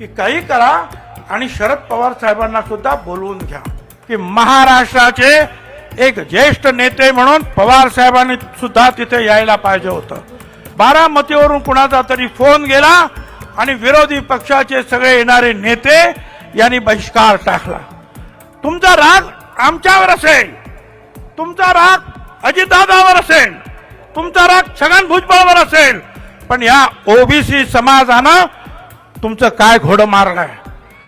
की काही करा आणि शरद पवार साहेबांना सुद्धा बोलवून घ्या. की महाराष्ट्राचे एक ज्येष्ठ नेते म्हणून पवार साहेबांनी सुद्धा तिथे यायला पाहिजे होतं. बारामतीवरून कुणाचा तरी फोन गेला आणि विरोधी पक्षाचे सगळे येणारे नेते यांनी बहिष्कार टाकला. तुमचा राग आमच्यावर असेल. तुमचा राग अजितदादावर असेल. तुमचा राग छगन भुजबळवर असेल. पण या ओबीसी समाजानं तुमचं काय घोडं मारलंय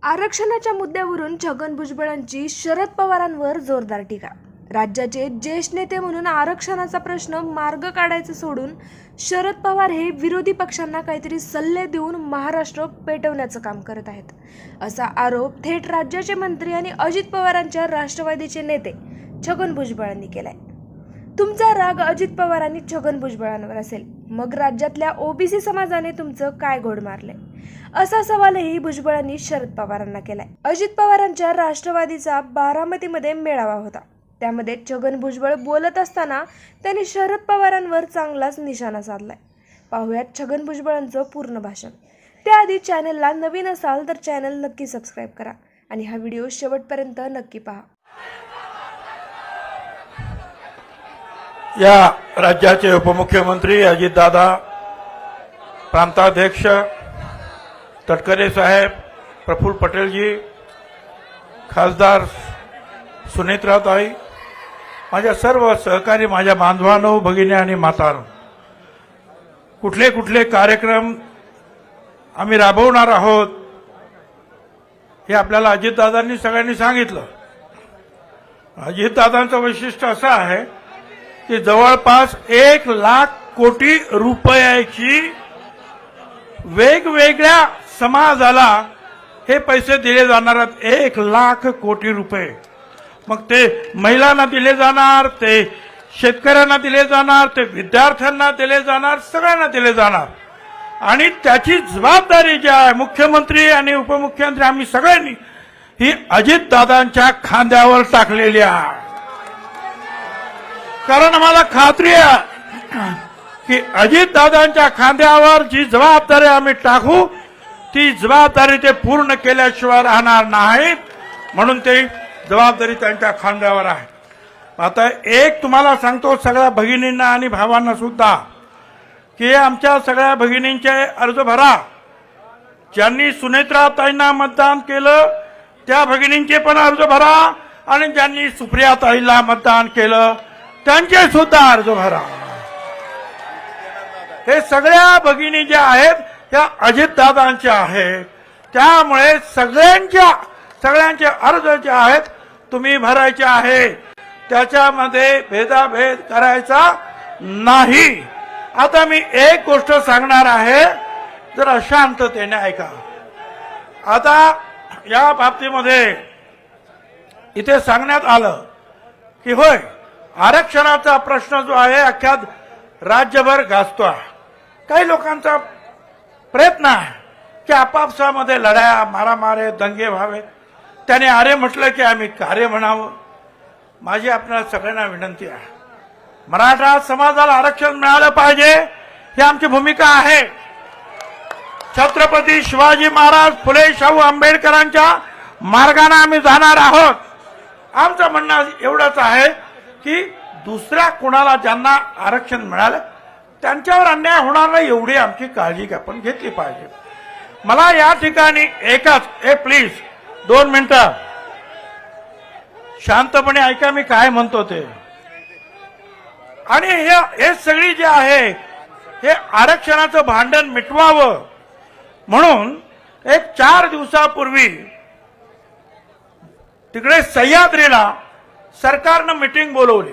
आरक्षणाच्या मुद्द्यावरून छगन भुजबळांची शरद पवारांवर जोरदार टीका. राज्याचे ज्येष्ठ नेते म्हणून आरक्षणाचा प्रश्न मार्ग काढायचं सोडून शरद पवार हे विरोधी पक्षांना काहीतरी सल्ले देऊन महाराष्ट्र पेटवण्याचं काम करत आहेत. असा आरोप थेट राज्याचे मंत्री आणि अजित पवारांच्या राष्ट्रवादीचे नेते छगन भुजबळांनी केलाय. तुमचा राग अजित पवारांनी छगन भुजबळांवर असेल. मग राज्यातल्या ओबीसी समाजाने तुमचं काय घोड मारलंय? असा सवालही भुजबळांनी शरद पवारांना केलाय. अजित पवारांच्या राष्ट्रवादीचा बारामतीमध्ये मेळावा होता. त्यामध्ये छगन भुजबळ बोलत असताना त्यांनी शरद पवारांवर चांगलाच निशाणा साधलाय. पाहुयात छगन भुजबळांचं पूर्ण भाषण. त्याआधी चॅनलला नवीन असाल तर चॅनल नक्की सबस्क्राईब करा आणि हा व्हिडिओ शेवटपर्यंत नक्की पहा. या राज्याचे उपमुख्यमंत्री अजितदादा प्रांताध्यक्ष तटकरे साहेब प्रफुल्ल पटेलजी खासदार सुनेत्राताई माझ्या सर्व सहकारी माझ्या बांधवानो भगिनी आणि मातार कुठले कुठले कार्यक्रम आम्ही राबवणार आहोत हे आपल्याला अजितदादांनी सगळ्यांनी सांगितलं. अजितदादांचं वैशिष्ट्य असं आहे की जवळपास एक लाख कोटी रुपयाची वेगवेगळ्या समाजाला हे पैसे दिले जाणार आहेत. एक लाख कोटी रुपये. मग ते महिलांना दिले जाणार ते शेतकऱ्यांना दिले जाणार ते विद्यार्थ्यांना दिले जाणार सगळ्यांना दिले जाणार. आणि त्याची जबाबदारी जी आहे मुख्यमंत्री आणि उपमुख्यमंत्री आम्ही सगळ्यांनी ही अजितदादांच्या खांद्यावर टाकलेली आहे. कारण आम्हाला खात्री आहे की अजितदादांच्या खांद्यावर जी जबाबदारी आम्ही टाकू ती जबाबदारी ते पूर्ण केल्याशिवाय राहणार नाहीत. म्हणून ते जबाबदारी त्यांच्या खांद्यावर आहे. आता एक तुम्हाला सांगतो सगळ्या भगिनींना आणि भावांना सुद्धा की आमच्या सगळ्या भगिनींचे अर्ज भरा. ज्यांनी सुनेत्रा ताईंना मतदान केलं त्या भगिनींचे पण अर्ज भरा आणि ज्यांनी सुप्रियाताईला मतदान केलं त्यांचे सुद्धा अर्ज भरा हे सगळ्या भगिनी ज्या आहेत त्या अजितदादांच्या आहेत. त्यामुळे सगळ्यांच्या सगळ्यांचे अर्ज जे आहेत तुम्ही भरायचे आहे. त्याच्यामध्ये भेदाभेद करायचा नाही. आता मी एक गोष्ट सांगणार आहे जर शांततेने ऐका. आता या बाबतीमध्ये इथे सांगण्यात आलं की होय आरक्षणाचा प्रश्न जो आहे अख्ख्या राज्यभर गाजतो आहे काही लोकांचा प्रयत्न आहे की आपापसामध्ये लढाया मारामारे दंगे व्हावे. त्याने आरे म्हटलं की आम्ही कार्य म्हणावं. माझी आपल्याला सगळ्यांना विनंती आहे. मराठा समाजाला आरक्षण मिळालं पाहिजे ही आमची भूमिका आहे. छत्रपती शिवाजी महाराज फुले शाहू आंबेडकरांच्या मार्गाने आम्ही जाणार आहोत. आमचं म्हणणं एवढंच आहे की दुसऱ्या कुणाला ज्यांना आरक्षण मिळालं त्यांच्यावर अन्याय होणार नाही एवढी आमची काळजी आपण घेतली पाहिजे. मला या ठिकाणी एकच ए प्लीज दोन मिनिटं. शांतपणे ऐका मी काय म्हणतो ते. आणि हे हे सगळी जे आहे हे आरक्षणाचं भांडण मिटवावं. म्हणून एक चार दिवसापूर्वी तिकडे सह्याद्रीला सरकारनं मिटिंग बोलवली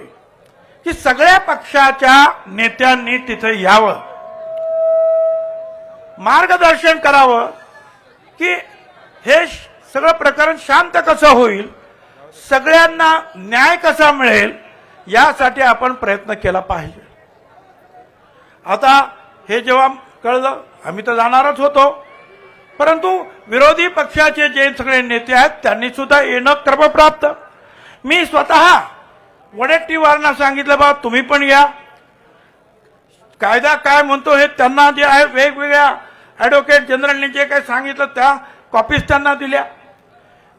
की सगळ्या पक्षाच्या नेत्यांनी तिथे यावं. मार्गदर्शन करावं की हे सगळं प्रकरण शांत कसं होईल सगळ्यांना न्याय कसा मिळेल यासाठी आपण प्रयत्न केला पाहिजे. आता हे जेव्हा कळलं आम्ही तर जाणारच होतो. परंतु विरोधी पक्षाचे जे सगळे नेते आहेत त्यांनी सुद्धा येणं क्रमप्राप्त. मी स्वतः वडेट्टीवारांना सांगितलं बा तुम्ही पण या. कायदा काय म्हणतो हे त्यांना जे आहे वेगवेगळ्या ऍडव्होकेट जनरलने जे काही सांगितलं त्या कॉपीज त्यांना दिल्या.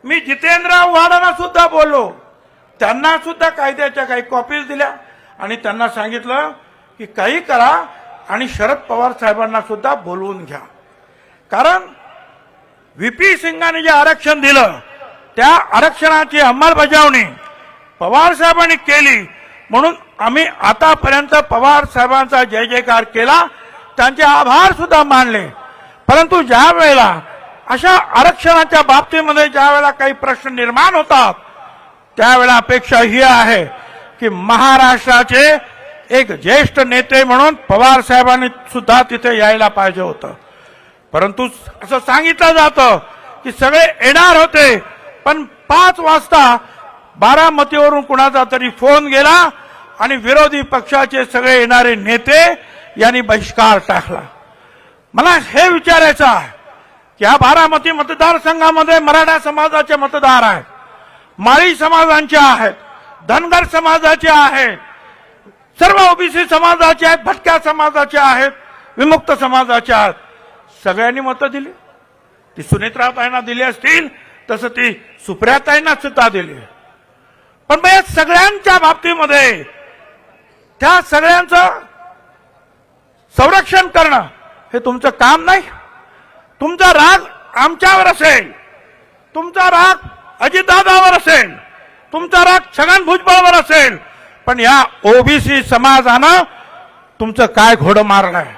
मी जितेंद्र आव्हाडांना सुद्धा बोललो. त्यांना सुद्धा कायद्याच्या काही कॉपीज दिल्या. आणि त्यांना सांगितलं की काही करा आणि शरद पवार साहेबांना सुद्धा बोलवून घ्या. कारण व्ही पी सिंगाने जे आरक्षण दिलं त्या आरक्षणाची अंमलबजावणी पवार साहेबांनी केली. म्हणून आम्ही आतापर्यंत पवार साहेबांचा जय जयकार केला. त्यांचे आभार सुद्धा मानले. परंतु ज्या वेळेला अशा आरक्षणाच्या बाबतीमध्ये ज्या वेळेला काही प्रश्न निर्माण होतात त्यावेळेला अपेक्षा ही आहे की महाराष्ट्राचे एक ज्येष्ठ नेते म्हणून पवार साहेबांनी सुद्धा तिथे यायला पाहिजे होतं. परंतु असं सांगितलं जातं की सगळे येणार होते. पण पाच वाजता बारामतीवरून कुणाचा तरी फोन गेला आणि विरोधी पक्षाचे सगळे येणारे नेते यांनी बहिष्कार टाकला. मला हे विचारायचं आहे की या बारामती मतदारसंघामध्ये मराठा समाजाचे मतदार आहेत माळी समाजांचे आहेत धनगर समाजाचे आहेत सर्व ओबीसी समाजाचे आहेत भटक्या समाजाचे आहेत विमुक्त समाजाचे आहेत सगळ्यांनी मतं दिली. ती सुनेत्राताईंना दिली असतील तसं ती सुप्रियाताईंना सुद्धा दिली. पण मग या सगळ्यांच्या बाबतीमध्ये त्या सगळ्यांचं संरक्षण करणं हे तुमचं काम नाही. तुमचा राग आमच्यावर असेल. तुमचा राग अजितदादावर असेल. तुमचा राग छगन भुजबळवर असेल. पण या ओबीसी समाजानं तुमचं काय घोडं मारलंय?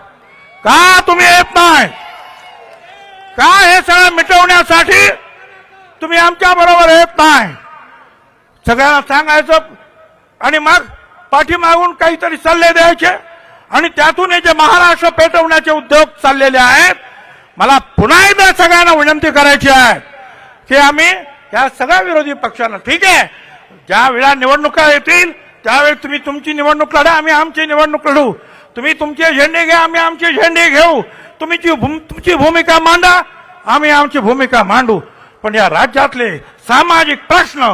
का तुम्ही येत नाही? का हे सगळं मिटवण्यासाठी तुम्ही आमच्या बरोबर येत नाही. सगळ्यांना सांगायचं आणि मग पाठीमागून काहीतरी सल्ले द्यायचे आणि त्यातून हे जे महाराष्ट्र पेटवण्याचे उद्योग चाललेले आहेत मला पुन्हा एकदा सगळ्यांना विनंती करायची आहे की आम्ही या सगळ्या विरोधी पक्षांना ठीक आहे ज्या वेळा निवडणुका येतील त्यावेळी तुम्ही तुमची निवडणूक लढा आम्ही आमची निवडणूक लढू. तुम्ही तुमचे झेंडे घ्या आम्ही आमचे झेंडे घेऊ. तुम्ही जी तुमची भूमिका मांडा आम्ही आमची भूमिका मांडू. पण या राज्यातले सामाजिक प्रश्न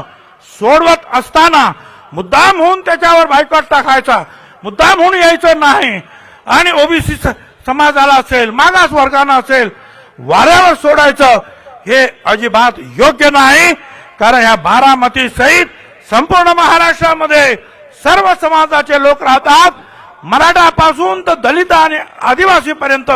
सोडवत असताना मुद्दाम होऊन त्याच्यावर बायकॉट टाकायचा मुद्दाम होऊन यायचं नाही. आणि ओबीसी समाजाला असेल मागास वर्गांना असेल वाऱ्यावर सोडायचं हे अजिबात योग्य नाही. कारण या बारामती सहित संपूर्ण महाराष्ट्रामध्ये सर्व समाजाचे लोक राहतात. मराठापासून तर दलित आणि आदिवासीपर्यंत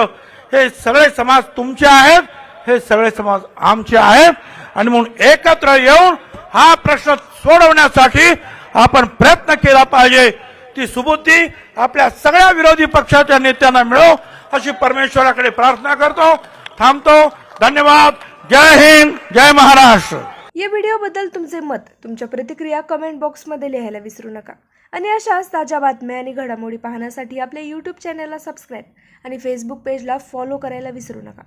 हे सगळे समाज तुमचे आहेत. हे सगळे समाज आमचे आहेत आणि म्हणून एकत्र येऊन हा प्रश्न सोडवण्यासाठी आपण प्रयत्न केला पाहिजे. ती सुबुद्धी आपल्या सगळ्या विरोधी पक्षाच्या नेत्यांना मिळो अशी परमेश्वराकडे प्रार्थना करतो. थांबतो. धन्यवाद. जय हिंद. जय महाराष्ट्र. या व्हिडिओबद्दल तुमचे मत तुमच्या प्रतिक्रिया कमेंट बॉक्समध्ये लिहायला विसरू नका. आणि अशाच ताज्या बातम्या आणि घडामोडी पाहण्यासाठी आपल्या यूट्यूब चॅनलला सबस्क्राईब आणि फेसबुक पेजला फॉलो करायला विसरू नका.